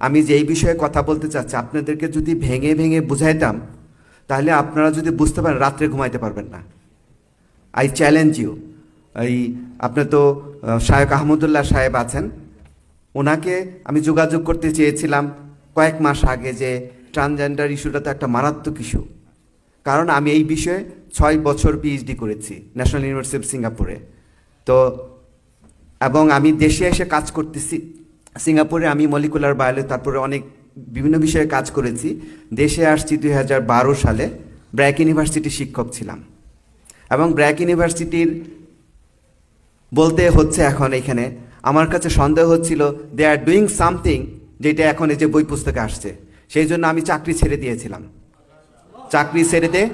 আমি যে এই বিষয়ে কথা বলতে চাচ্ছি, আপনাদেরকে যদি ভেঙে ভেঙে বুঝাইতাম, তাহলে আপনারা যদি বুঝতে পারেন, রাত্রে ঘুমাইতে পারবেন না। আই চ্যালেঞ্জ ইউ এই আপনার তো শায়েক আহমদুল্লাহ সাহেব আছেন। ওনাকে আমি যোগাযোগ করতে চেয়েছিলাম কয়েক মাস আগে যে ট্রান্সজেন্ডার ইস্যুটা তো একটা মারাত্মক ইস্যু কারণ আমি এই বিষয়ে ছয় বছর পিএইচডি করেছি ন্যাশনাল ইউনিভার্সিটি অফ সিঙ্গাপুরে তো, এবং আমি দেশে এসে কাজ করতেছি সিঙ্গাপুরে আমি মলিকুলার বায়োলজি তারপরে অনেক বিভিন্ন বিষয়ে কাজ করেছি। দেশে আসছি দুই হাজার বারো সালে ব্র্যাক ইউনিভার্সিটির শিক্ষক ছিলাম। এবং ব্র্যাক ইউনিভার্সিটির বলতে হচ্ছে এখন এখানে, আমার কাছে সন্দেহ হচ্ছিল দে আর ডুইং সামথিং যেটা এখন এই যে বই পুস্তকে আসছে। সেই জন্য আমি চাকরি ছেড়ে দিয়েছিলাম। চাকরি ছেড়ে দিয়ে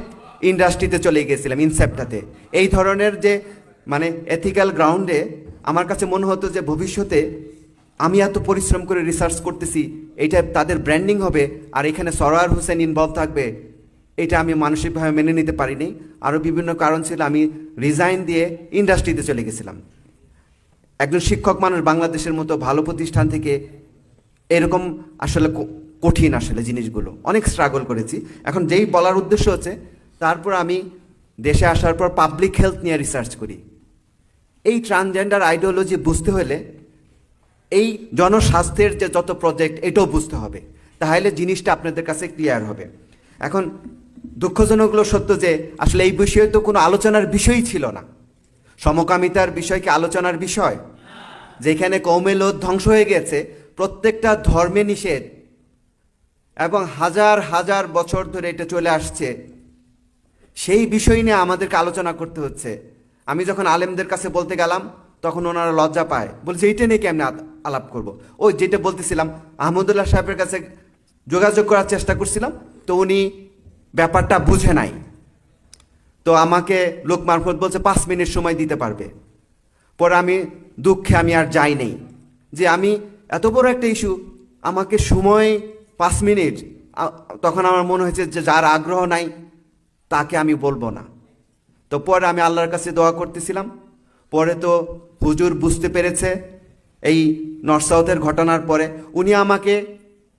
ইন্ডাস্ট্রিতে চলে গিয়েছিলাম ইনসেপ্টাতে এই ধরনের যে মানে এথিক্যাল গ্রাউন্ডে আমার কাছে মনে হতো যে ভবিষ্যতে আমি এত পরিশ্রম করে রিসার্চ করতেছি, এটা তাদের ব্র্যান্ডিং হবে, আর এখানে সরোয়ার হোসেন ইনভলভ থাকবে, এটা আমি মানসিকভাবে মেনে নিতে পারিনি। আরও বিভিন্ন কারণ ছিল, আমি রিজাইন দিয়ে ইন্ডাস্ট্রিতে চলে গেছিলাম। একজন শিক্ষক মানুষ বাংলাদেশের মতো ভালো প্রতিষ্ঠান থেকে এরকম আসলে কঠিন আসলে জিনিসগুলো। অনেক স্ট্রাগল করেছি। এখন যেই বলার উদ্দেশ্য হচ্ছে, তারপর আমি দেশে আসার পর পাবলিক হেলথ নিয়ে রিসার্চ করি। এই ট্রান্সজেন্ডার আইডিওলজি বুঝতে হলে এই জনস্বাস্থ্যের যে যত প্রজেক্ট এটাও বুঝতে হবে। তাহলে জিনিসটা আপনাদের কাছে ক্লিয়ার হবে। এখন দুঃখজনক হলো সত্য যে, আসলে এই বিষয়ে তো কোনো আলোচনার বিষয়ই ছিল না। সমকামিতার বিষয় কি আলোচনার বিষয়। যেখানে কৌমেলোদ ধ্বংস হয়ে গেছে, প্রত্যেকটা ধর্মে নিষেধ। এবং হাজার হাজার বছর ধরে এটা চলে আসছে। সেই বিষয় নিয়ে আমাদেরকে আলোচনা করতে হচ্ছে। আমি যখন আলেমদের কাছে বলতে গেলাম তখন ওনারা লজ্জা পায়। বলছে, এইটা নিয়ে কেমনি আলাপ করব? ওই যেটা বলতেছিলাম, আহমদুল্লাহ সাহেবের কাছে যোগাযোগ করার চেষ্টা করছিলাম, তো উনি ব্যাপারটা বুঝে নাই। তো আমাকে লোক মারফত বলছে, পাঁচ মিনিট সময় দিতে পারবে। পরে আমি দুঃখে আমি আর যাই নেই। যে আমি এত বড় একটা ইস্যু, আমাকে সময় পাঁচ মিনিট তখন আমার মনে হয়েছে যে যার আগ্রহ নাই, তাকে আমি বলব না। তো পরে আমি আল্লাহর কাছে দোয়া করতেছিলাম পরে তো হুজুর বুঝতে পেরেছে এই নর্থ সাউথের ঘটনার পরে উনি আমাকে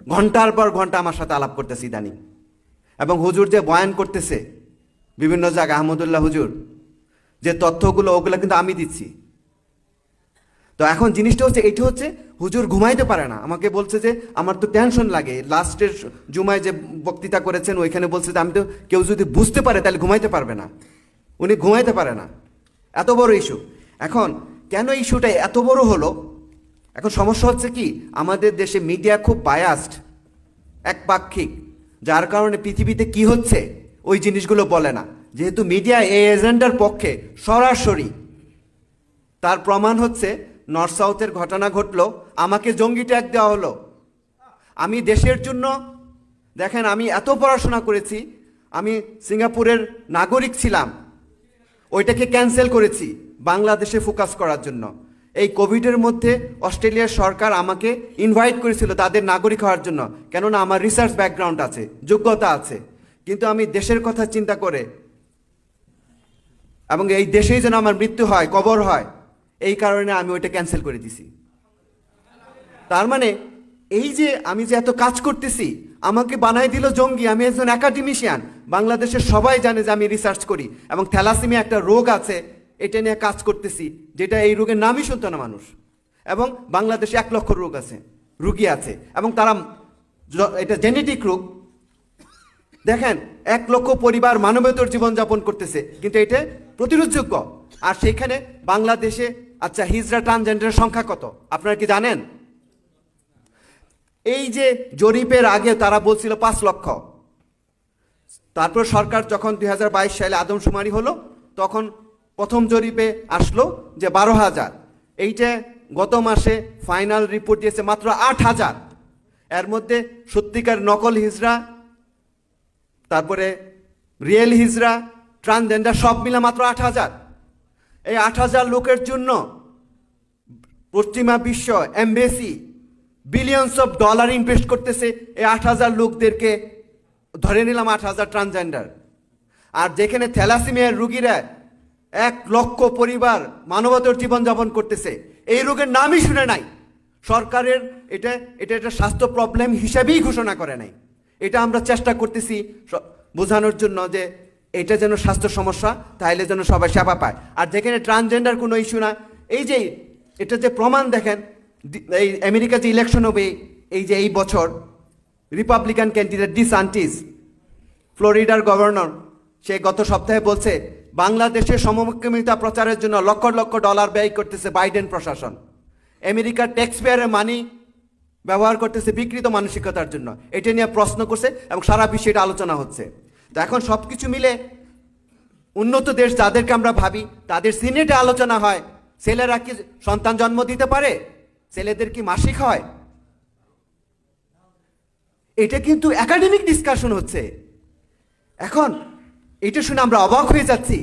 ঘণ্টার পর ঘণ্টা আমার সাথে আলাপ করতেছে ইদানিং। এবং হুজুর যে বয়ান করতেছে, বিভিন্ন জায়গায় আহমদুল্লাহ হুজুর, যে তথ্যগুলো ওগুলো কিন্তু আমি দিচ্ছি। তো এখন জিনিসটা হচ্ছে, এটা হচ্ছে হুজুর ঘুমাইতে পারে না। আমাকে বলছে যে, আমার তো টেনশন লাগে। লাস্টের জুমায় যে বক্তৃতা করেছেন, ওইখানে বলছে যে, আমি তো কেউ যদি বুঝতে পারে, তাহলে ঘুমাইতে পারবে না। উনি ঘুমাইতে পারে না। এত বড় ইস্যু এখন কেন ইস্যুটা এত বড় হলো? এখন সমস্যা হচ্ছে কি, আমাদের দেশে মিডিয়া খুব বায়াসড একপাক্ষিক, যার কারণে পৃথিবীতে কি হচ্ছে ওই জিনিসগুলো বলে না। যেহেতু মিডিয়া এই এজেন্ডার পক্ষে সরাসরি, তার প্রমাণ হচ্ছে নর্থ সাউথের ঘটনা ঘটলো, আমাকে জঙ্গি ট্যাগ দেওয়া হলো। আমি দেশের জন্য, দেখেন আমি এত পড়াশোনা করেছি, আমি সিঙ্গাপুরের নাগরিক ছিলাম, ওইটাকে ক্যান্সেল করেছি। বাংলাদেশে ফোকাস করার জন্য। এই কোভিডের মধ্যে অস্ট্রেলিয়ার সরকার আমাকে ইনভাইট করেছিল তাদের নাগরিক হওয়ার জন্য। কেননা আমার রিসার্চ ব্যাকগ্রাউন্ড আছে, যোগ্যতা আছে। কিন্তু আমি দেশের কথা চিন্তা করে এবং এই দেশেই যেন আমার মৃত্যু হয়, কবর হয়, এই কারণে আমি ওইটা ক্যান্সেল করে দিছি। তার মানে এই যে আমি যে এত কাজ করতেছি, আমাকে বানাই দিল জঙ্গি, আমি একজন একাডেমিশিয়ান বাংলাদেশের সবাই জানে যে আমি রিসার্চ করি এবং থ্যালাসিমিয়া একটা রোগ আছে এটা নিয়ে কাজ করতেছি, যেটা এই রোগের নামই শুনতো না মানুষ। এবং বাংলাদেশে এক লক্ষ রোগ আছে, রুগী আছে, এবং তারা এটা জেনেটিক রোগ। দেখেন, এক লক্ষ পরিবার মানবেতর জীবনযাপন করতেছে, কিন্তু এটা প্রতিরোধযোগ্য। আর সেখানে বাংলাদেশে আচ্ছা হিজরা ট্রান্সজেন্ডারের সংখ্যা কত? আপনারা কি জানেন? এই যে জরিপের আগে তারা বলছিল পাঁচ লক্ষ। তারপর সরকার যখন দুই হাজার বাইশ সালে আদমশুমারি হলো, তখন প্রথম জরিপে আসলো যে বারো হাজার। এইটা গত মাসে ফাইনাল রিপোর্ট দিয়েছে মাত্র আট হাজার। এর মধ্যে সত্যিকার নকল হিজরা তারপরে রিয়েল হিজরা ট্রান্সজেন্ডার সব মিলে মাত্র আট হাজার। এই আট হাজার লোকের জন্য পশ্চিমা বিশ্ব embassy billions of dollar invest করতেছে এই আট হাজার লোকদেরকে। ধরে নিলাম আট হাজার ট্রান্সজেন্ডার আর যেখানে থ্যালাসিমিয়ার রুগীরা এক লক্ষ পরিবার মানবতার জীবনযাপন করতেছে। এই রোগের নামই শুনে নাই। সরকারের এটা এটা একটা স্বাস্থ্য প্রবলেম হিসেবেই ঘোষণা করে নাই। এটা আমরা চেষ্টা করতেছি বোঝানোর জন্য যে এটা যেন স্বাস্থ্য সমস্যা তাহলে যেন সবাই সেবা পায়। আর যেখানে ট্রান্সজেন্ডার কোনো ইস্যু না, এই যে, এটা যে প্রমাণ দেখেন এই আমেরিকা যে ইলেকশন হবে, এই যে এই বছর রিপাবলিকান ক্যান্ডিডেট ডি সান্টিস ফ্লোরিডার গভর্নর সে গত সপ্তাহে বলছে বাংলাদেশে সমকামিতা প্রচারের জন্য লক্ষ লক্ষ ডলার ব্যয় করতেছে বাইডেন প্রশাসন। আমেরিকার ট্যাক্স পেয়ারের মানি ব্যবহার করতেছে বিকৃত মানসিকতার জন্য। এটা নিয়ে প্রশ্ন করছে এবং সারা বিশ্বে এটা আলোচনা হচ্ছে। তো এখন সব কিছু মিলে উন্নত দেশ যাদেরকে আমরা ভাবি, তাদের সিনেটে আলোচনা হয়, ছেলেরা কি সন্তান জন্ম দিতে পারে? ছেলেদের কি মাসিক হয়? এটা কিন্তু একাডেমিক ডিসকাশন হচ্ছে। এখন এটা শুনে আমরা অবাক হয়ে যাচ্ছি।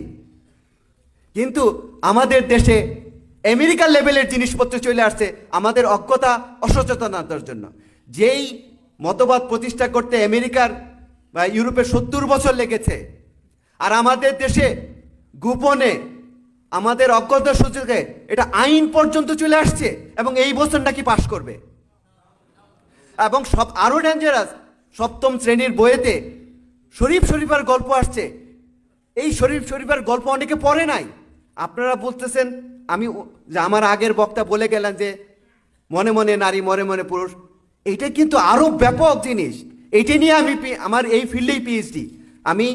কিন্তু আমাদের দেশে আমেরিকার লেভেলের জিনিসপত্র চলে আসছে আমাদের অজ্ঞতা, অসচেতনতার জন্য। যেই মতবাদ প্রতিষ্ঠা করতে আমেরিকার বা ইউরোপে সত্তর বছর লেগেছে, আর আমাদের দেশে গোপনে আমাদের অজ্ঞতার সুযোগে এটা আইন পর্যন্ত চলে আসছে এবং এই বছর নাকি পাশ করবে। এবং সব আরও ডেঞ্জারাস সপ্তম শ্রেণির বইয়েতে শরীফ শরীফের গল্প আসছে এই শরীফ শরীফের গল্প অনেকে পড়ে নাই। আপনারা বলতেছেন, আমি যে আমার আগের বক্তা বলে গেলেন যে, মনে মনে নারী, মনে মনে পুরুষ। এইটা কিন্তু আরও ব্যাপক জিনিস। এইটা নিয়ে আমি আমার এই ফিল্ডেই পিএইচডি আমি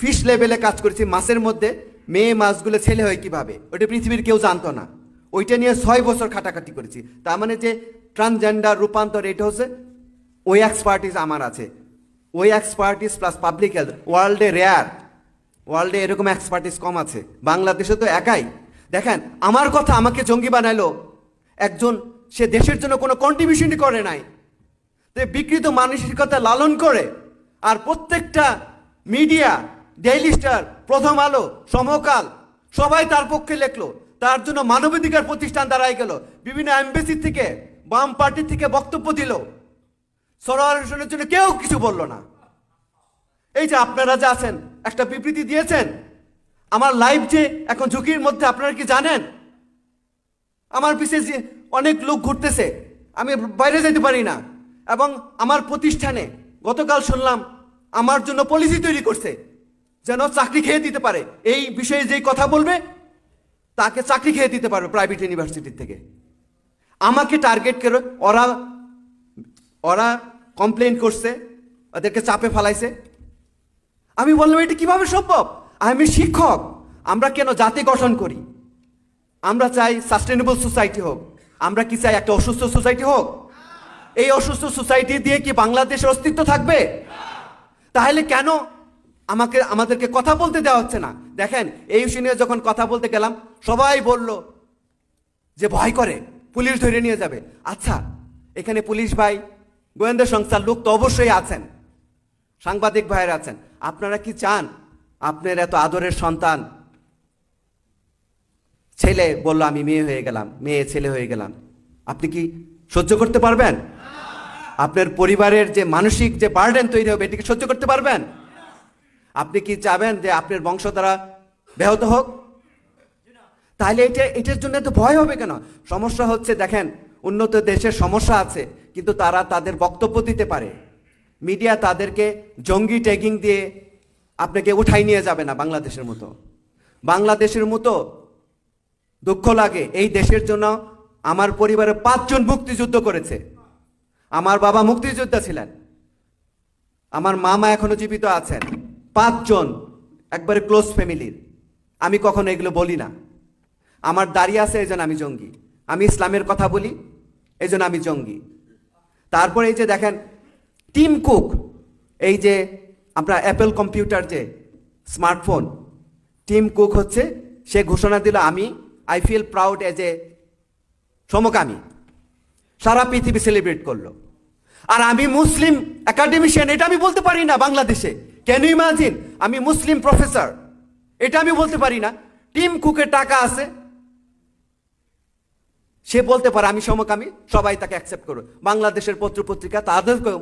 ফিশ লেভেলে কাজ করেছি মাছের মধ্যে। মেয়ে মাছগুলো ছেলে হয় কীভাবে? ওটা পৃথিবীর কেউ জানতো না। ওইটা নিয়ে ছয় বছর খাটাখাটি করেছি। তার মানে যে ট্রান্সজেন্ডার রূপান্তর, এটা হচ্ছে ওই এক্সপার্টিস আমার আছে। ওই এক্সপার্টিস প্লাস পাবলিক হেলথ ওয়ার্ল্ডে রেয়ার ওয়ার্ল্ডে এরকম এক্সপার্টিস কম আছে। বাংলাদেশে তো একাই। দেখেন, আমার কথা আমাকে জঙ্গি বানাইলো। একজন, সে দেশের জন্য কোনো কন্ট্রিবিউশনই করে নাই। বিকৃত মানসিকতা লালন করে আর প্রত্যেকটা মিডিয়া ডেইলি স্টার প্রথম আলো, সমকাল, সবাই তার পক্ষে লেখলো। তার জন্য মানবাধিকার প্রতিষ্ঠান দাঁড়ায় গেল। বিভিন্ন এমবেসি থেকে, বাম পার্টি থেকে বক্তব্য দিল। সরোয়ার হোসেনের জন্য কেউ কিছু বলল না। এই যে আপনারা যে আছেন একটা বিবৃতি দিয়েছেন। আমার লাইফ যে এখন ঝুঁকির মধ্যে, আপনারা কি জানেন? আমার পিছিয়ে যে অনেক লোক ঘুরতেছে, আমি বাইরে যেতে পারি না। এবং আমার প্রতিষ্ঠানে গতকাল শুনলাম, আমার জন্য পলিসি তৈরি করছে, যেন চাকরি খেয়ে দিতে পারে। এই বিষয়ে যেই কথা বলবে, তাকে চাকরি খেয়ে দিতে পারবে প্রাইভেট ইউনিভার্সিটির থেকে। আমাকে টার্গেট করে ওরা ওরা কমপ্লেন করছে, ওদেরকে চাপে ফালাইছে। আমি বললাম, এটা কীভাবে সম্ভব? আমি শিক্ষক। আমরা কেন জাতি গঠন করি? আমরা চাই সাস্টেনেবল সোসাইটি হোক। আমরা কি চাই একটা অসুস্থ সোসাইটি হোক? এই অসুস্থ সোসাইটি দিয়ে কি বাংলাদেশের অস্তিত্ব থাকবে? তাহলে কেন আমাকে, আমাদেরকে কথা বলতে দেওয়া হচ্ছে না? দেখেন, এই ইস্যু নিয়ে যখন কথা বলতে গেলাম, সবাই বলল যে ভয় করে, পুলিশ ধরে নিয়ে যাবে। আচ্ছা এখানে পুলিশ ভাই, গোয়েন্দা সংস্থার লোক তো অবশ্যই আছেন। সাংবাদিক ভাইয়ের আছেন। আপনারা কি চান? আপনার এত আদরের সন্তান। ছেলে বলল, আমি মেয়ে হয়ে গেলাম, মেয়ে ছেলে হয়ে গেলাম। আপনি কি সহ্য করতে পারবেন? আপনার পরিবারের যে মানসিক যে বার্ডেন তৈরি হবে, এটিকে সহ্য করতে পারবেন? আপনি কি চাবেন যে আপনার বংশধারা ব্যাহত হোক? তাহলে এটা, এটার জন্য তো ভয় হবে কেন? সমস্যা হচ্ছে, দেখেন, উন্নত দেশের সমস্যা আছে, কিন্তু তারা তাদের বক্তব্য দিতে পারে। মিডিয়া তাদেরকে জঙ্গি ট্যাগিং দিয়ে আপনাকে উঠাই নিয়ে যাবে না বাংলাদেশের মতো। বাংলাদেশের মতো দুঃখ লাগে এই দেশের জন্য আমার পরিবারে পাঁচজন মুক্তিযুদ্ধ করেছে। আমার বাবা মুক্তিযোদ্ধা ছিলেন। আমার মামা এখনও জীবিত আছেন। পাঁচজন একবারে ক্লোজ ফ্যামিলির আমি কখনো এগুলো বলি না। আমার দাঁড়িয়ে আছে, এই আমি জঙ্গি। আমি ইসলামের কথা বলি, এই আমি জঙ্গি। তারপরে এই যে দেখেন টিম কুক এই যে আমরা অ্যাপেল কম্পিউটার যে স্মার্টফোন টিম কুক হচ্ছে, সে ঘোষণা দিল, আমি I feel proud as a সমকামী। সারা পৃথিবী সেলিব্রেট করল। আর আমি মুসলিম একাডেমিশিয়ান এটা আমি বলতে পারি না বাংলাদেশে। ক্যান ইউ ইমাজিন আমি মুসলিম প্রফেসর এটা আমি বলতে পারি না। টিম কুকের টাকা আছে। সে বলতে পারে, আমি সমকামী, সবাই তাকে অ্যাকসেপ্ট করো বাংলাদেশের পত্রপত্রিকা তাদেরকেও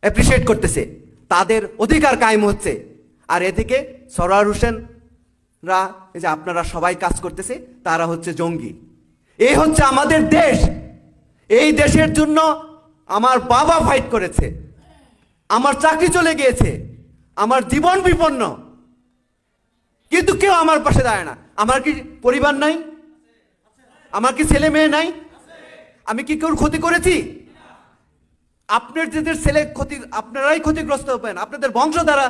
অ্যাপ্রিসিয়েট করতেছে। তাদের অধিকার কায়েম হচ্ছে। আর এদিকে সরার হোসেনরা যে আপনারা সবাই কাজ করতেছে, তারা হচ্ছে জঙ্গি। এই হচ্ছে আমাদের দেশ। এই দেশের জন্য আমার বাবা ফাইট করেছে। আমার চাকরি চলে গিয়েছে। আমার জীবন বিপন্ন। কিন্তু কেউ আমার পাশে দাঁড়ায় না। আমার কি পরিবার নাই? আমার কি ছেলে মেয়ে নাই? আমি কি কেউ ক্ষতি করেছি? আপনার যাদের ছেলে ক্ষতি, আপনারাই ক্ষতিগ্রস্ত হবেন, আপনাদের বংশ দ্বারা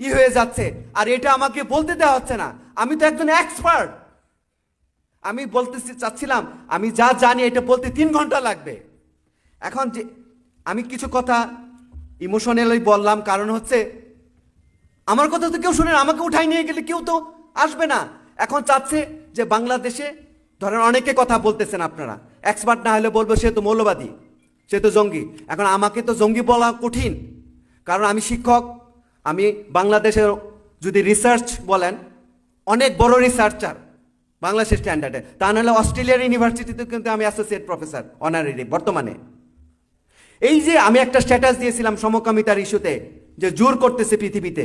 ই হয়ে যাচ্ছে, আর এটা আমাকে বলতে দেওয়া হচ্ছে না। আমি তো একজন এক্সপার্ট আমি বলতে চাচ্ছিলাম, আমি যা জানি এটা বলতে তিন ঘণ্টা লাগবে। এখন যে আমি কিছু কথা ইমোশনালি বললাম, কারণ হচ্ছে, আমার কথা তো কেউ শুনে আমাকে উঠাই নিয়ে গেলে কেউ তো আসবে না। এখন চাচ্ছে যে বাংলাদেশে, ধরেন অনেকে কথা বলতেছেন আপনারা এক্সপার্ট না হলে বলব সে তো মৌলবাদী। সে তো জঙ্গি। এখন আমাকে তো জঙ্গি বলা কঠিন। কারণ আমি শিক্ষক, আমি বাংলাদেশের যদি রিসার্চ বলেন, অনেক বড় রিসার্চার বাংলাদেশের স্ট্যান্ডার্ডে তা নাহলে অস্ট্রেলিয়ার ইউনিভার্সিটিতে কিন্তু আমি অ্যাসোসিয়েট প্রফেসর অনারারি বর্তমানে। এই যে আমি একটা স্ট্যাটাস দিয়েছিলাম সমকামিতার ইস্যুতে যে জোর করতেছে পৃথিবীতে।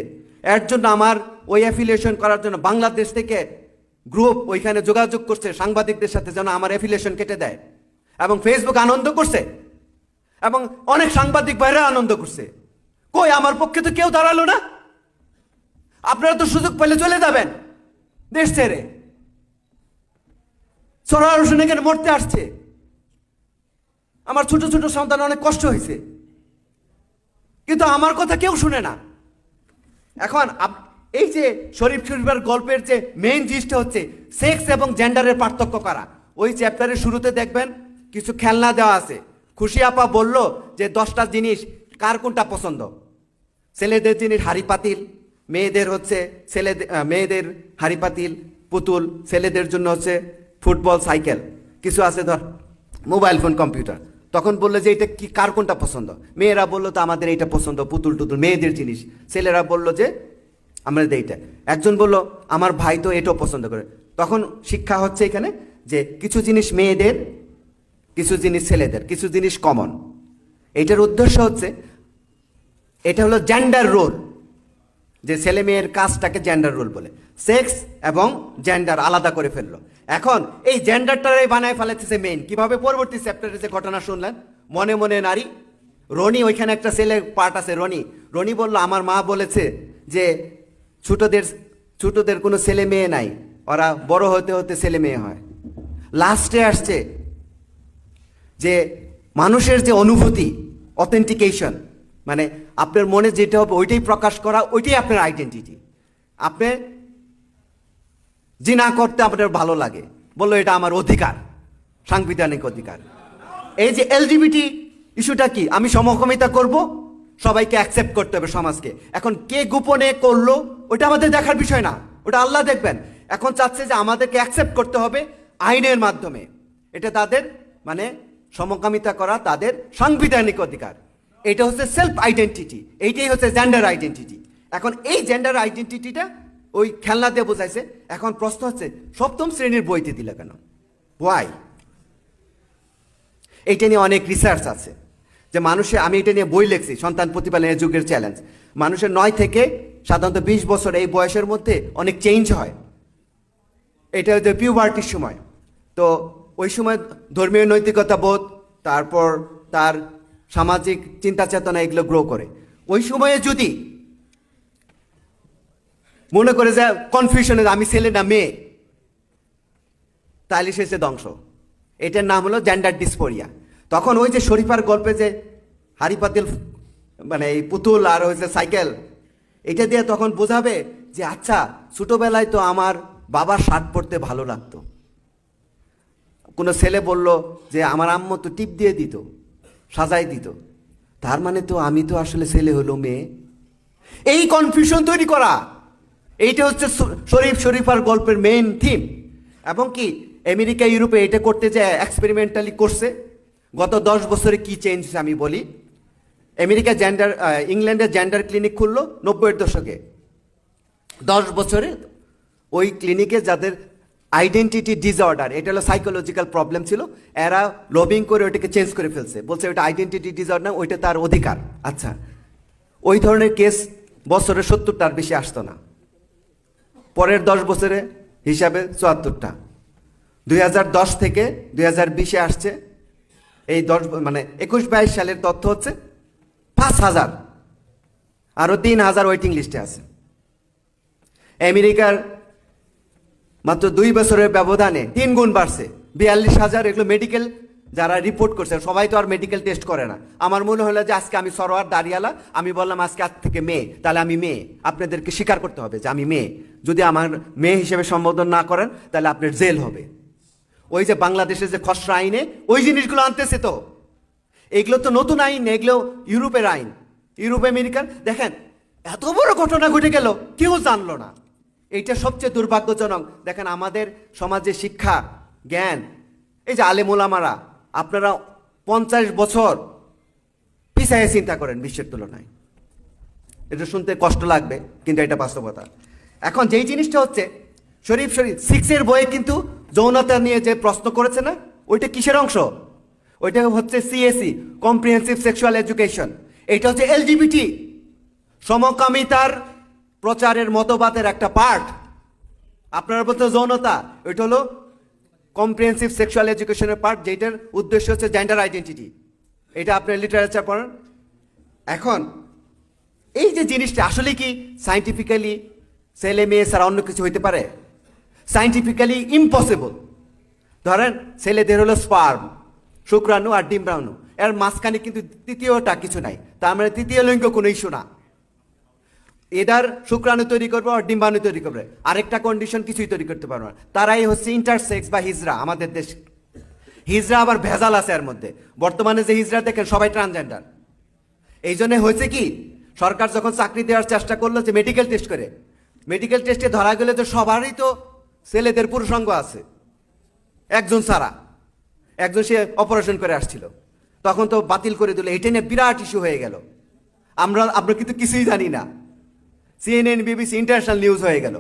এর জন্য আমার ওই অ্যাফিলিয়েশন করার জন্য বাংলাদেশ থেকে গ্রুপ ওইখানে যোগাযোগ করছে সাংবাদিকদের সাথে যেন আমার অ্যাফিলিয়েশন কেটে দেয়। এবং ফেসবুক আনন্দ করছে। এবং অনেক সাংবাদিক বাইরে আনন্দ করছে। কই, আমার পক্ষে তো কেউ দাঁড়াল না? আপনারা তো সুযোগ পেলে চলে যাবেন। দেশ ছেড়ে। সরার হোসেন এখানে মরতে আসছে। আমার ছোট ছোট সন্তান অনেক কষ্ট হয়েছে। কিন্তু আমার কথা কেউ শুনে না। এখন এই যে শরীফ শরীফের গল্পের যে মেইন জিনিসটা হচ্ছে সেক্স এবং জেন্ডারের পার্থক্য করা। ওই চ্যাপ্টারের শুরুতে দেখবেন কিছু খেলনা দেওয়া আছে। খুশি আপা বলল যে দশটা জিনিস কার কোনটা পছন্দ? ছেলেদের জিনিস হাড়ি পাতিল মেয়েদের হচ্ছে আহ, মেয়েদের হাড়ি পাতিল পুতুল ছেলেদের জন্য হচ্ছে ফুটবল সাইকেল কিছু আছে ধর মোবাইল ফোন কম্পিউটার। তখন বলল যে এটা কি কার কোনটা পছন্দ? মেয়েরা বলল তো আমাদের এইটা পছন্দ পুতুল টুতুল মেয়েদের জিনিস। ছেলেরা বলল যে আমাদের এইটা একজন বলল আমার ভাই তো এটাও পছন্দ করে। তখন শিক্ষা হচ্ছে এখানে যে কিছু জিনিস মেয়েদের কিছু জিনিস ছেলেদের, কিছু জিনিস কমন এটার উদ্দেশ্য হচ্ছে, এটা হলো জেন্ডার রোল যে ছেলে মেয়ের কাজটাকে জেন্ডার রোল বলে। সেক্স এবং জেন্ডার আলাদা করে ফেলল। এখন এই জেন্ডারটারাই বানায় ফেলেছে মেইন কীভাবে পরবর্তী চ্যাপ্টারে যে ঘটনা শুনলেন? মনে মনে নারী, রনি, ওইখানে একটা ছেলে পার্ট আছে, রনি। রনি বলল, আমার মা বলেছে যে ছোটদের ছোটদের কোনো ছেলে মেয়ে নাই। ওরা বড় হতে হতে ছেলে মেয়ে হয়। লাস্টে আসছে যে মানুষের যে অনুভূতি অথেন্টিকেশন মানে আপনার মনে যেটা হবে ওইটাই প্রকাশ করা, ওইটাই আপনার আইডেন্টিটি আপনি জিনা করতে আপনার ভালো লাগে। বলল, এটা আমার অধিকার, সাংবিধানিক অধিকার। এই যে এলজিবিটি ইস্যুটা কি? আমি সমকমিতা করব, সবাইকে অ্যাকসেপ্ট করতে হবে সমাজকে। এখন কে গোপনে করল ওটা আমাদের দেখার বিষয় না। ওটা আল্লাহ দেখবেন। এখন চাচ্ছে যে আমাদেরকে অ্যাকসেপ্ট করতে হবে আইনের মাধ্যমে। এটা তাদের মানে সমকামিতা করা তাদের সাংবিধানিক অধিকার। এটা হচ্ছে সেলফ আইডেন্টিটি এইটাই হচ্ছে জেন্ডার আইডেন্টিটি এখন এই জেন্ডার আইডেন্টিটিটা ওই খেলনা দিয়ে বোঝাইছে, এখন প্রশ্ন হচ্ছে, সপ্তম শ্রেণির বইতে দিলে কেন? ওয়াই এইটা নিয়ে অনেক রিসার্চ আছে। যে মানুষের আমি এটা নিয়ে বই লিখছি, সন্তান প্রতিপালনের যুগের চ্যালেঞ্জ মানুষের নয় থেকে সাধারণত বিশ বছর এই বয়সের মধ্যে অনেক চেঞ্জ হয়। এটা হচ্ছে পিউবার্টির সময়। তো ওই সময় ধর্মীয় নৈতিকতা বোধ, তারপর তার সামাজিক চিন্তা চেতনা এগুলো গ্রো করে। ওই সময়ে যদি মনে করে যে কনফিউশনে আমি ছেলে না মেয়ে তাহলে সে ধ্বংস। এটার নাম হলো জেন্ডার ডিসপোরিয়া তখন ওই যে শরীফার গল্পে যে হাড়ি পাতিল মানে এই পুতুল আর ওই যে সাইকেল, এটা দিয়ে তখন বোঝাবে যে আচ্ছা ছোটোবেলায় তো আমার বাবার শার্ট পরতে ভালো লাগতো। কোনো ছেলে বলল যে, আমার আম্মু তো টিপ দিয়ে দিত সাজাই দিত। তার মানে তো আমি তো আসলে ছেলে হলো মেয়ে। এই কনফিউশন তৈরি করা। এইটা হচ্ছে শরীফ শরীফার গল্পের মেইন থিম এবং কি, আমেরিকা, ইউরোপে এটা করতে যে এক্সপেরিমেন্টালি করছে। গত দশ বছরে কি চেঞ্জ আমি বলি। আমেরিকা জেন্ডার ইংল্যান্ডের জেন্ডার ক্লিনিক খুললো নব্বইয়ের দশকে। দশ বছরে ওই ক্লিনিকে যাদের আইডেন্টিটি ডিসঅর্ডার এটা হলো সাইকোলজিক্যাল প্রবলেম ছিল। এরা লবিং করে ওইটাকে চেঞ্জ করে ফেলছে। বলছে ওইটা আইডেন্টিটি ডিসঅর্ডার ওইটা তার অধিকার। আচ্ছা ওই ধরনের কেস বছরে সত্তরটার বেশি আসতো না। পরের দশ বছরে হিসাবে চুয়াত্তরটা। দুই দশ থেকে দুই হাজার বিশে আসছে। এই দশ মানে একুশ বাইশ সালের তথ্য হচ্ছে পাঁচ হাজার। আরও তিন হাজার ওয়েটিং লিস্টে আছে। আমেরিকার মাত্র দুই বছরের ব্যবধানে তিন গুণ বাড়ছে। বিয়াল্লিশ হাজার এগুলো মেডিকেল যারা রিপোর্ট করছে, সবাই তো আর মেডিকেল টেস্ট করে না। আমার মনে হলো যে আজকে আমি সরোয়ার দাঁড়িয়ালা, আমি বললাম আজকে আজ থেকে মেয়ে, তাহলে আমি মেয়ে। আপনাদেরকে স্বীকার করতে হবে যে আমি মেয়ে। যদি আমার মেয়ে হিসেবে সম্বোধন না করেন, তাহলে আপনার জেল হবে। ওই যে বাংলাদেশের যে খসড়া আইনে, ওই জিনিসগুলো আনতেছে তো। এগুলো তো নতুন আইন, এগুলো ইউরোপের আইন। ইউরোপ, আমেরিকার, দেখেন, এত বড় ঘটনা ঘটে গেল, কেউ জানলো না। এইটা সবচেয়ে দুর্ভাগ্যজনক। দেখেন আমাদের সমাজে শিক্ষা, জ্ঞান, এই যে আলেমোলামারা আপনারা পঞ্চাশ বছর পিছায় চিন্তা করেন বিশ্বের তুলনায়। এটা শুনতে কষ্ট লাগবে, কিন্তু এটা বাস্তবতা। এখন যেই জিনিসটা হচ্ছে, শরীফ শরীফ, সিক্সের বইয়ে কিন্তু যৌনতা নিয়ে যে প্রশ্ন করেছে না, ওইটা কিসের অংশ? ওইটা হচ্ছে সিএসি কম্প্রিহেন্সিভ সেক্সুয়াল এডুকেশন এটা হচ্ছে এলজিবিটি সমকামিতার প্রচারের মতবাদের একটা পার্ট আপনার বলতে যৌনতা ওইটা হলো কম্প্রিহেন্সিভ সেক্সুয়াল এডুকেশনের পার্ট যেটার উদ্দেশ্য হচ্ছে জেন্ডার আইডেন্টিটি এটা আপনার লিটারেচার পড়েন। এখন, এই যে জিনিসটা, আসলে কি সাইন্টিফিক্যালি ছেলে মেয়ে ছাড়া অন্য কিছু হইতে পারে? সাইন্টিফিক্যালি ইম্পসিবল ধরেন, ছেলেদের হলো স্পার্ম শুক্রাণু আর ডিম্বাণু। এর মাঝখানে কিন্তু তৃতীয়টা কিছু নাই। তার মানে তৃতীয় লিঙ্গ কোনো ইস্যু না। এদার শুক্রাণু তৈরি করবে আর ডিম্বাণু তৈরি করবে। আরেকটা কন্ডিশন কিছুই তৈরি করতে পারবে না। তারাই হচ্ছে ইন্টারসেক্স বা হিজরা আমাদের দেশ। হিজরা আবার ভেজাল আছে এর মধ্যে। বর্তমানে যে হিজরা দেখেন, সবাই ট্রান্সজেন্ডার এই জন্য হয়েছে কি, সরকার যখন চাকরি দেওয়ার চেষ্টা করল যে মেডিকেল টেস্ট করে মেডিকেল টেস্টে ধরা গেলে তো সবারই তো ছেলেদের পুরুষাঙ্গ আছে। একজন ছাড়া। একজন সে অপারেশন করে আসছিল। তখন তো বাতিল করে দিল। এটা নিয়ে বিরাট ইস্যু হয়ে গেল। আমরা আমরা কিন্তু কিছুই জানি না। সিএনএন বিবিসি ইন্টারন্যাশনাল নিউজ হয়ে গেল।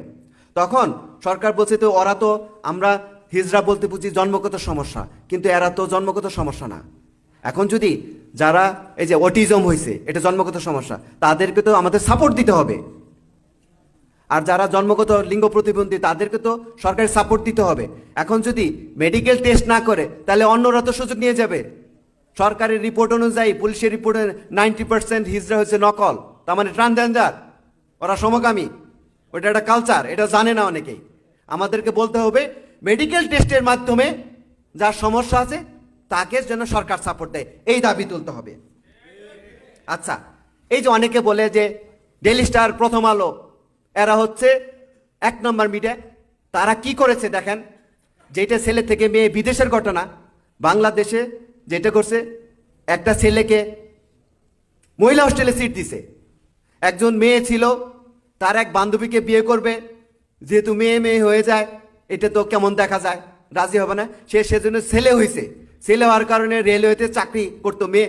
তখন সরকার বলছে তো, ওরা তো, আমরা হিজড়া বলতে বুঝি জন্মগত সমস্যা, কিন্তু এরা তো জন্মগত সমস্যা না। এখন যদি যারা, এই যে অটিজম হয়েছে এটা জন্মগত সমস্যা, তাদেরকে তো আমাদের সাপোর্ট দিতে হবে। আর যারা জন্মগত লিঙ্গ প্রতিবন্ধী, তাদেরকে তো সরকারি সাপোর্ট দিতে হবে। এখন যদি মেডিকেল টেস্ট না করে, তাহলে অন্যরা তো সুযোগ নিয়ে যাবে। সরকারের রিপোর্ট অনুযায়ী, পুলিশের রিপোর্টে নাইনটি পার্সেন্ট হিজড়া হচ্ছে নকল, তার মানে ট্রান্সজেন্ডার ওরা সমকামী। ওটা একটা কালচার এটা জানে না অনেকেই আমাদেরকে বলতে হবে মেডিকেল টেস্টের মাধ্যমে যার সমস্যা আছে, তাকে যেন সরকার সাপোর্ট দেয়। এই দাবি তুলতে হবে। আচ্ছা এই যে অনেকে বলে যে ডেলি স্টার প্রথম আলো, এরা হচ্ছে এক নম্বর মিডিয়া তারা কি করেছে দেখেন? যেটা ছেলে থেকে মেয়ে, বিদেশের ঘটনা। বাংলাদেশে যেটা করছে, একটা ছেলেকে মহিলা হোস্টেলে সিট দিছে। একজন মেয়ে ছিল, তার এক বান্ধবীকে বিয়ে করবে। যেহেতু মেয়ে মেয়ে হয়ে যায়, এটা তো কেমন দেখা যায়? রাজি হবে না। সে সেজন্য ছেলে হয়েছে। ছেলে হওয়ার কারণে রেলওয়েতে চাকরি করতো মেয়ে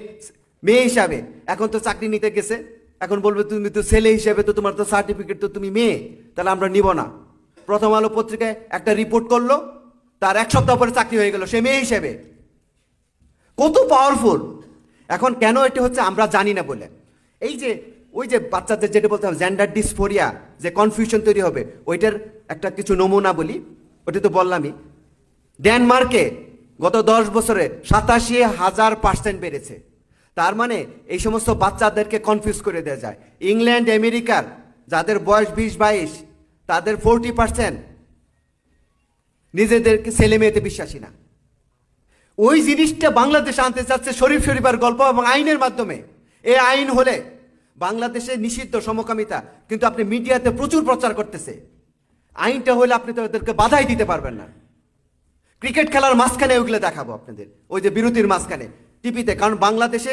মেয়ে হিসাবে। এখন তো চাকরি নিতে গেছে। এখন বলবে, তুমি তো ছেলে হিসাবে তো তোমার তো সার্টিফিকেট তো তুমি মেয়ে। তাহলে আমরা নিব না। প্রথম আলো পত্রিকায় একটা রিপোর্ট করল। তার এক সপ্তাহ পরে চাকরি হয়ে গেল, সে মেয়ে হিসেবে। কত পাওয়ারফুল এখন কেন এটি হচ্ছে আমরা জানি না বলে। এই যে ওই যে বাচ্চাদের যেটা বলতে হবে জেন্ডার ডিসফোরিয়া যে কনফিউশন তৈরি হবে, ওইটার একটা কিছু নমুনা বলি, ওটা তো বললামই। ডেনমার্কে গত দশ বছরে সাতাশি হাজার পার্সেন্ট বেড়েছে। তার মানে এই সমস্ত বাচ্চাদেরকে কনফিউজ করে দেওয়া যায়। ইংল্যান্ড আমেরিকার যাদের বয়স বিশ বাইশ, তাদের ফোরটি পার্সেন্ট নিজেদেরকে ছেলে মেয়েতে বিশ্বাসী না। ওই জিনিসটা বাংলাদেশ আনতে চাচ্ছে শরীফ শরীফের গল্প এবং আইনের মাধ্যমে। এই আইন হলে বাংলাদেশে নিষিদ্ধ সমকামিতা, কিন্তু আপনি মিডিয়াতে প্রচুর প্রচার করতেছে। আইনটা হলে আপনি তো ওদেরকে বাধাই দিতে পারবেন না। ক্রিকেট খেলার মাঝখানে ওইগুলো দেখাবো আপনাদের। ওই যে বিরতির মাঝখানে, টিভিতে, কারণ বাংলাদেশে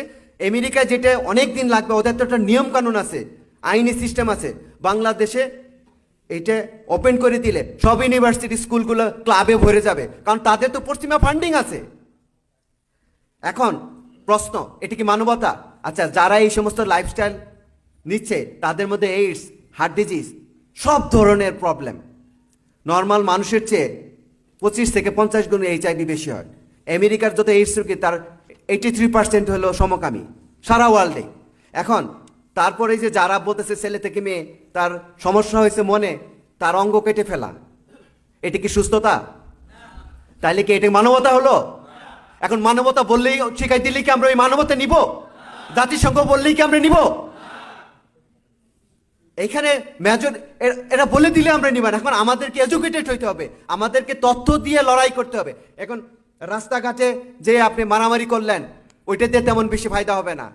আমেরিকায় যেটা অনেক দিন লাগবে, ওদের তো একটা নিয়ম কানুন আছে, আইনি সিস্টেম আছে। বাংলাদেশে এটা ওপেন করে দিলে সব ইউনিভার্সিটি স্কুলগুলো ক্লাবে ভরে যাবে, কারণ তাদের তো পশ্চিমা ফান্ডিং আছে। এখন প্রশ্ন, এটা কি মানবতা? আচ্ছা যারা এই সমস্ত লাইফস্টাইল নিচ্ছে, তাদের মধ্যে এইডস হার্ট ডিজিজ সব ধরনের প্রবলেম নর্মাল মানুষের চেয়ে পঁচিশ থেকে পঞ্চাশ গুণ এইচআইভি বেশি হয়। আমেরিকার যত এইডস রোগী, তার এইটি থ্রি পার্সেন্ট হলো সমকামী, সারা ওয়ার্ল্ডে এখন, তারপরে যে যারা বলতেছে ছেলে থেকে মেয়ে, তার সমস্যা হয়েছে মনে, তার অঙ্গ কেটে ফেলা। এটি কি সুস্থতা? তাইলে কি এটি মানবতা হলো? এখন মানবতা বললেই শিখাই দিলেই কি আমরা ওই মানবতা নিব? জাতিসংঘ বললেই কি আমরা নিব? এখানে মেজর এরা বলে দিলে আমরা নিব না এখন আমাদেরকে এডুকেটেড হইতে হবে। আমাদেরকে তথ্য দিয়ে লড়াই করতে হবে। এখন রাস্তাঘাটে যে আপনি মারামারি করলেন ওইটাতে তেমন বেশি ফায়দা হবে না।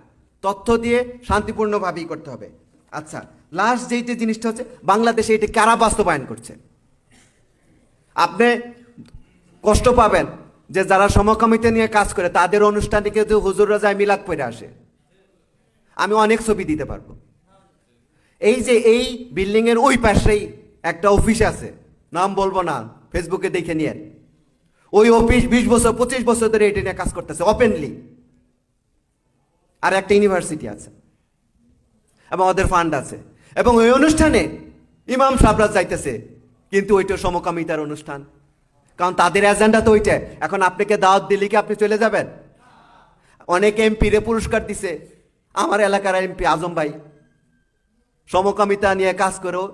তথ্য দিয়ে শান্তিপূর্ণভাবেই করতে হবে। আচ্ছা লাস্ট যেইটা জিনিসটা হচ্ছে, বাংলাদেশে এটি কারা বাস্তবায়ন করছে? আপনি কষ্ট পাবেন যে যারা সমকামিতা নিয়ে কাজ করে, তাদের অনুষ্ঠানে কিন্তু হুজুররা যায় মিলাদ পড়ে আসে। আমি অনেক ছবি দিতে পারব। এই যে এই বিল্ডিং এর ওই পাশেই একটা অফিস আছে। নাম বলব না ফেসবুকে দেখে নিয়ে। ওই অফিস বিশ বছর, পঁচিশ বছর ধরে এটা নিয়ে কাজ করতেছে ওপেনলি আর একটা ইউনিভার্সিটি আছে। এবং ওদের ফান্ড আছে। এবং ওই অনুষ্ঠানে ইমাম সাবরা যাইতেছে, কিন্তু ওইটা সমকামিতার অনুষ্ঠান। কারণ তাদের এজেন্ডা তো ওইটা। এখন আপনাকে দাওয়াত দিলে কি আপনি চলে যাবেন? অনেক এমপি রে পুরস্কার দিছে। আমার এলাকার এমপি আজম ভাই। সমকামিতা নিয়ে কাজ করেও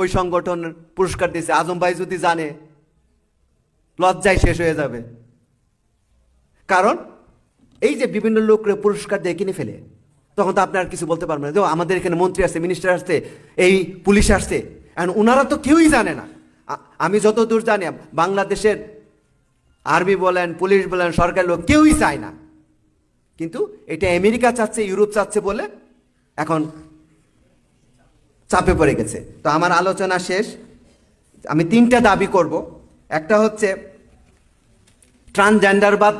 ওই সংগঠন পুরস্কার দিয়েছে। আজম ভাই যদি জানে, লজ্জায় শেষ হয়ে যাবে। কারণ, এই যে বিভিন্ন লোকরে পুরস্কার দিয়ে কিনে ফেলে, তখন তো আপনি আর কিছু বলতে পারবেন যে আমাদের এখানে মন্ত্রী আসছে মিনিস্টার আসছে, এই পুলিশ আসছে। আর ওনারা তো কেউই জানে না। আমি যত দূর জানি, বাংলাদেশের আর্মি বলেন, পুলিশ বলেন, সরকার লোক কেউই চায় না। কিন্তু এটা আমেরিকা চাচ্ছে, ইউরোপ চাচ্ছে বলে এখন চাপে পড়ে গেছে। তো আমার আলোচনা শেষ। আমি তিনটা দাবি করব। একটা হচ্ছে ট্রান্সজেন্ডারবাদ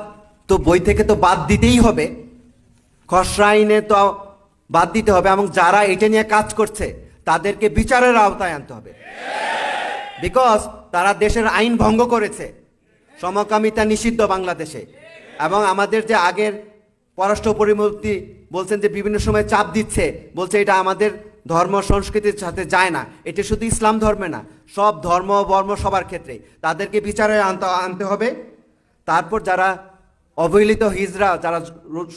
তো বই থেকে তো বাদ দিতেই হবে। খসড়া আইনে তো বাদ দিতে হবে এবং যারা এটা নিয়ে কাজ করছে, তাদেরকে বিচারের আওতায় আনতে হবে। বিকজ তারা দেশের আইন ভঙ্গ করেছে। সমকামিতা নিষিদ্ধ বাংলাদেশে। এবং আমাদের যে আগের পররাষ্ট্র পরিমন্ত্রী বলছেন যে বিভিন্ন সময় চাপ দিচ্ছে, বলছে এটা আমাদের ধর্ম সংস্কৃতির সাথে যায় না। এটা শুধু ইসলাম ধর্মে না, সব ধর্ম বর্ম সবার ক্ষেত্রে। তাদেরকে বিচারে আনতে আনতে হবে। তারপর যারা অবহেলিত হিজরা, যারা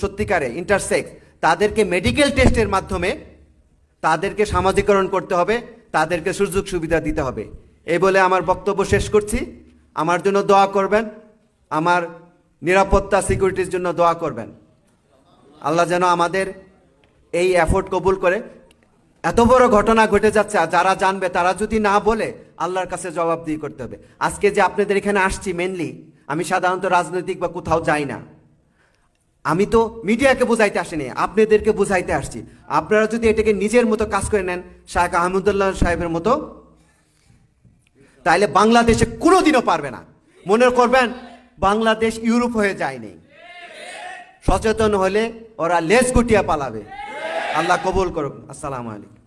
সত্যিকারে ইন্টারসেক্স তাদেরকে মেডিকেল টেস্টের মাধ্যমে তাদেরকে সামাজিকরণ করতে হবে, তাদেরকে সুযোগ সুবিধা দিতে হবে। এই বলে আমার বক্তব্য শেষ করছি। আমার জন্য দোয়া করবেন। আমার নিরাপত্তা সিকিউরিটির জন্য দোয়া করবেন। আল্লাহ যেন আমাদের এই এফোর্ট কবুল করে। এত বড় ঘটনা ঘটে যাচ্ছে, আর যারা জানবে, তারা যদি না বলে, আল্লাহর কাছে জবাবদিহি করতে হবে। আজকে যে আপনাদের এখানে আসছি মেনলি আমি সাধারণত রাজনৈতিক বা কোথাও যাই না। আমি তো মিডিয়াকে বোঝাইতে আসিনি, আপনাদেরকে বোঝাইতে আসছি। আপনারা যদি এটাকে নিজের মতো কাজ করে নেন শাহেখ আহমদুল্লাহ সাহেবের মতো তাহলে বাংলাদেশে কোনোদিনও পারবে না। মনে করবেন, বাংলাদেশ ইউরোপ হয়ে যায়নি। সচেতন হলে ওরা লেজ গুটিয়ে পালাবে। আল্লাহ কবুল করুক। আসসালামু আলাইকুম।